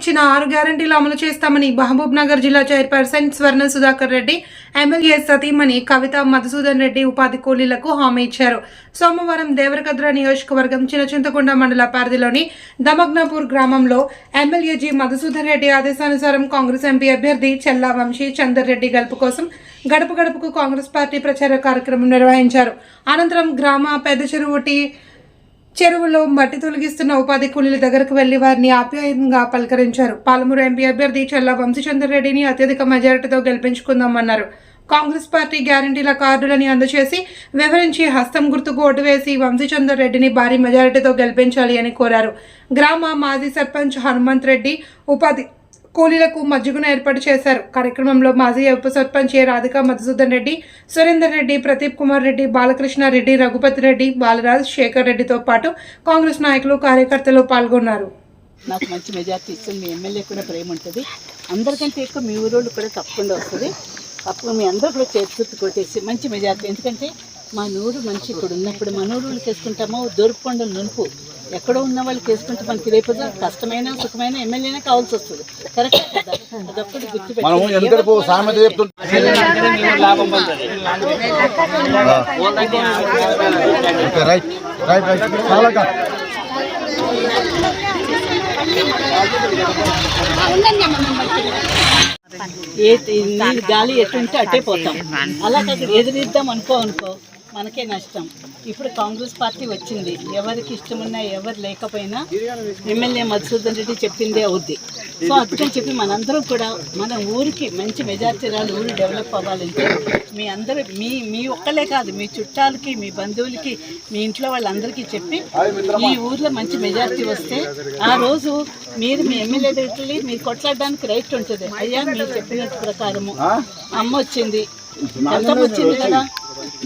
ఇచ్చిన ఆరు గ్యారంటీలు అమలు చేస్తామని మహబూబ్ నగర్ జిల్లా చైర్పర్సన్ స్వర్ణ సుధాకర్ రెడ్డి ఎమ్మెల్యే సతీమణి కవిత మధుసూదన్ రెడ్డి ఉపాధి కూలీలకు హామీ ఇచ్చారు. సోమవారం దేవరకద్ర నియోజకవర్గం చిన్నచింతకొండ మండల పరిధిలోని దమగ్నాపూర్ గ్రామంలో ఎమ్మెల్యే జి మధుసూదన్ రెడ్డి ఆదేశానుసారం కాంగ్రెస్ ఎంపీ అభ్యర్థి చెల్లా వంశీ చందర్ రెడ్డి గెలుపు కోసం గడప గడపకు కాంగ్రెస్ పార్టీ ప్రచార కార్యక్రమం నిర్వహించారు. అనంతరం గ్రామ పెద్ద చెరువుటీ చెరువులో మట్టి తొలగిస్తున్న ఉపాధి కూలీల దగ్గరకు వెళ్ళి వారిని ఆప్యాయంగా పలకరించారు. పాలమూరు ఎంపీ అభ్యర్థి చల్లా వంశీచంద్ర రెడ్డిని అత్యధిక మెజారిటీతో గెలిపించుకుందామన్నారు. కాంగ్రెస్ పార్టీ గ్యారంటీల కార్డులని అందజేసి వివరించి హస్తం గుర్తుకు ఓటు వేసి వంశీచందర్ రెడ్డిని భారీ మెజారిటీతో గెలిపించాలి అని కోరారు. గ్రామ మాజీ సర్పంచ్ హనుమంత్ రెడ్డి ఉపాధి కూలీలకు మజ్జిగను ఏర్పాటు చేశారు. కార్యక్రమంలో మాజీ ఉప సర్పంచ్ రాధిక మధుసూదన్ రెడ్డి సురేందర్ రెడ్డి ప్రదీప్ కుమార్ రెడ్డి బాలకృష్ణ రెడ్డి రఘుపతి రెడ్డి బాలరాజ్ శేఖర్ రెడ్డితో పాటు కాంగ్రెస్ నాయకులు కార్యకర్తలు పాల్గొన్నారు. నాకు మంచి మెజార్టీ ఇస్తుంది. మీ ఎమ్మెల్యే కూడా ప్రేమ ఉంటుంది. అందరికంటే ఎక్కువ మీ ఊరోళ్ళు కూడా తప్పకుండా వస్తుంది. అప్పుడు మీ అందరూ కూడా చేతి కొట్టేసి మంచి మెజార్టీ. ఎందుకంటే మా నూరు మంచి ఇప్పుడు ఉన్నప్పుడు మన ఊరు వేసుకుంటామో దొరుకుకుండా నునుపు. ఎక్కడో ఉన్న వాళ్ళకి వేసుకుంటే మనకి రేపు కష్టమైన సుఖమైన ఎమ్మెల్యేనే కావాల్సి వస్తుంది. కరెక్ట్ కదా? అదొక్కటి గుర్తుపెట్టి రైట్ రైట్ రైట్. చాలా ఏ గాలి ఎటుంటే అట్టే పోతాం. అలా కాదు ఎదురిద్దాం అనుకో అనుకో. మనకే నష్టం. ఇప్పుడు కాంగ్రెస్ పార్టీ వచ్చింది. ఎవరికి ఇష్టమున్నా ఎవరు లేకపోయినా ఎమ్మెల్యే మధుసూదన్ రెడ్డి చెప్పిందే అవుద్ది. సో అందుకని చెప్పి మనందరం కూడా మన ఊరికి మంచి మెజార్టీ రాలి ఊరు డెవలప్ అవ్వాలంటే మీ అందరూ మీ మీ ఒక్కలే కాదు మీ చుట్టాలకి మీ బంధువులకి మీ ఇంట్లో వాళ్ళందరికీ చెప్పి ఈ ఊర్లో మంచి మెజార్టీ వస్తే ఆ రోజు మీరు మీ ఎమ్మెల్యే దగ్గరికి మీరు కొట్లాడడానికి రైట్ ఉంటుంది. అయ్యా మీరు చెప్పినట్టు ప్రకారము. అమ్మ వచ్చింది. ఎంత వచ్చింది కదా.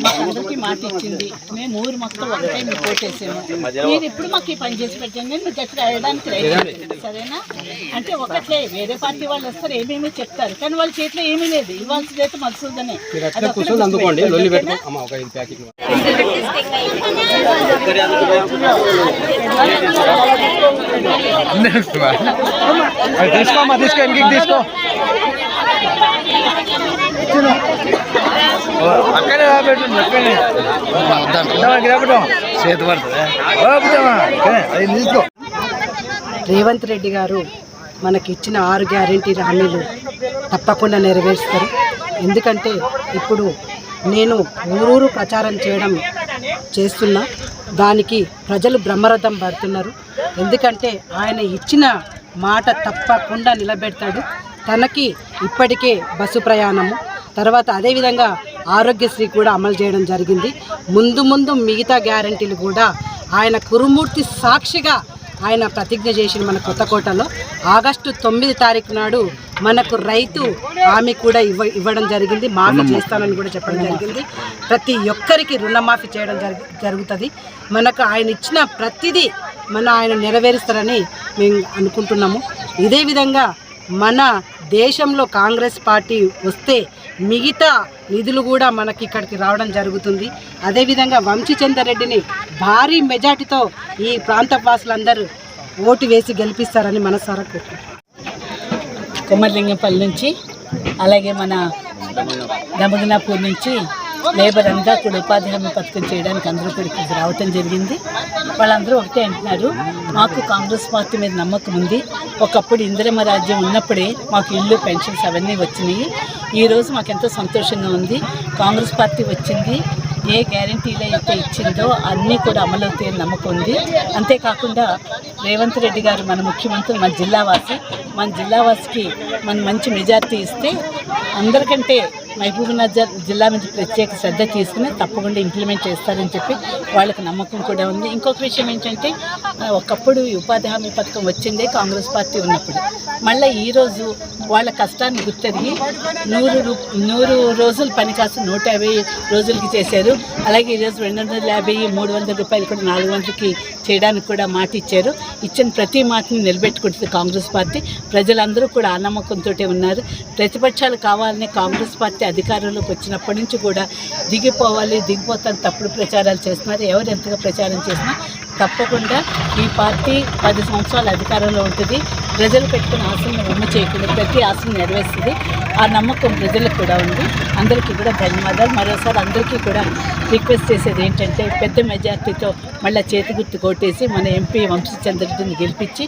మాకు అందరికీ మాట ఇచ్చింది. మేము ఊరు మొత్తం ఒకటే మీకు కోటేసాము మీరు ఇప్పుడు మాకు ఈ పని చేసి పెట్టండి ఎక్కడ అడగడానికి రైట్ ఉంటుంది సరేనా? అంటే ఒకట్లే వేరే పార్టీ వాళ్ళు వస్తారు ఏమేమి చెప్తారు? కానీ వాళ్ళ చేతిలో ఏమీ లేదు. ఇవ్వాల్సింది అయితే మధుసూదనే అది ఒక్కటే గుర్తుపెట్టుకోండి. ఓకేనా? అది తీసుకో అమ్మా తీసుకో ఇంటికి తీసుకో. అక్కడే పెట్టండి అక్కడే. గిరపటం చేతి పడుతుంది? అది తీసుకో రేవంత్ రెడ్డి గారు మనకి ఇచ్చిన ఆరు గ్యారంటీ హామీలు తప్పకుండా నెరవేరుస్తారు. ఎందుకంటే ఇప్పుడు నేను ఊరూరు ప్రచారం చేయడం చేస్తున్నా. దానికి ప్రజలు బ్రహ్మరథం పడుతున్నారు. ఎందుకంటే ఆయన ఇచ్చిన మాట తప్పకుండా నిలబెడతాడు. తనకి ఇప్పటికే బస్సు ప్రయాణము. తర్వాత అదేవిధంగా ఆరోగ్యశ్రీ కూడా అమలు చేయడం జరిగింది. ముందు ముందు మిగతా గ్యారంటీలు కూడా ఆయన కురుమూర్తి సాక్షిగా ఆయన ప్రతిజ్ఞ చేసిన మన కొత్తకోటలో ఆగస్టు తొమ్మిది తారీఖు నాడు మనకు రైతు హామీ కూడా ఇవ్వ ఇవ్వడం జరిగింది. మాఫీ చేస్తానని కూడా చెప్పడం జరిగింది. ప్రతి ఒక్కరికి రుణమాఫీ చేయడం జరుగు జరుగుతుంది. మనకు ఆయన ఇచ్చిన ప్రతిదీ మన ఆయన నెరవేరుస్తారని మేము అనుకుంటున్నాము. ఇదే విధంగా మన దేశంలో కాంగ్రెస్ పార్టీ వస్తే మిగతా నిధులు కూడా మనకి ఇక్కడికి రావడం జరుగుతుంది. అదేవిధంగా వంశీచందర్ రెడ్డిని భారీ మెజార్టీతో ఈ ప్రాంత వాసులందరూ ఓటు వేసి గెలిపిస్తారని మనసారా కోరుకుంటున్నాను కుమ్మర్లింగంపల్లి నుంచి అలాగే మన దమగనాపూర్ నుంచి లేబర్ అంతా కూడా ఉపాధి హామీ పథకం చేయడానికి అందరూ కూడా ఇక్కడికి రావటం జరిగింది. వాళ్ళందరూ ఒకటే అంటున్నారు మాకు కాంగ్రెస్ పార్టీ మీద నమ్మకం ఉంది. ఒకప్పుడు ఇందిరమ్మ రాజ్యం ఉన్నప్పుడే మాకు ఇల్లు పెన్షన్స్ అవన్నీ వచ్చినాయి. ఈరోజు మాకు ఎంతో సంతోషంగా ఉంది. కాంగ్రెస్ పార్టీ వచ్చింది. ఏ గ్యారంటీలు అయితే ఇచ్చిందో అన్నీ కూడా అమలవుతాయని నమ్మకం ఉంది. అంతేకాకుండా రేవంత్ రెడ్డి గారు మన ముఖ్యమంత్రి మన జిల్లావాసి మన జిల్లావాసికి మన మంచి మెజార్టీ ఇస్తే అందరికంటే మహబూబ్నగర్ జిల్లా నుంచి ప్రత్యేక శ్రద్ధ తీసుకుని తప్పకుండా ఇంప్లిమెంట్ చేస్తారని చెప్పి వాళ్ళకి నమ్మకం కూడా ఉంది. ఇంకొక విషయం ఏంటంటే ఒకప్పుడు ఉపాధి హామీ పథకం వచ్చిందే కాంగ్రెస్ పార్టీ ఉన్నప్పుడు. మళ్ళీ ఈరోజు వాళ్ళ కష్టాన్ని గుర్తెరిగి నూరు రూ నూరు రోజులు పని కాస్త నూట యాభై రోజులకి చేశారు. అలాగే ఈరోజు రెండు వందల యాభై మూడు వందల రూపాయలు కూడా నాలుగు వందలకి చేయడానికి కూడా మాట ఇచ్చారు. ఇచ్చిన ప్రతి మాటని నిలబెట్టుకుంటుంది కాంగ్రెస్ పార్టీ. ప్రజలందరూ కూడా ఆ ఉన్నారు. ప్రతిపక్షాలు కావాలని కాంగ్రెస్ పార్టీ అధికారంలోకి వచ్చినప్పటి నుంచి కూడా దిగిపోవాలి దిగిపోతాను తప్పుడు ప్రచారాలు చేస్తున్నారు ఎవరు ఎంతగా ప్రచారం చేసినా తప్పకుండా ఈ పార్టీ పది సంవత్సరాల అధికారంలో ఉంటుంది. ప్రజలు పెట్టుకున్న ఆశలను ఉమ్మ చేయకుండా ప్రతి ఆశను నెరవేరుస్తుంది. ఆ నమ్మకం ప్రజలకు కూడా ఉంది. అందరికీ కూడా ధన్యవాదాలు. మరోసారి అందరికీ కూడా రిక్వెస్ట్ చేసేది ఏంటంటే పెద్ద మెజార్టీతో మళ్ళీ చేతి గుర్తు కొట్టేసి మన ఎంపీ వంశీచంద్ర రెడ్డిని గెలిపించి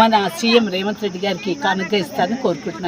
మన సీఎం రేవంత్ రెడ్డి గారికి కానుక ఇస్తారని కోరుకుంటున్నాను.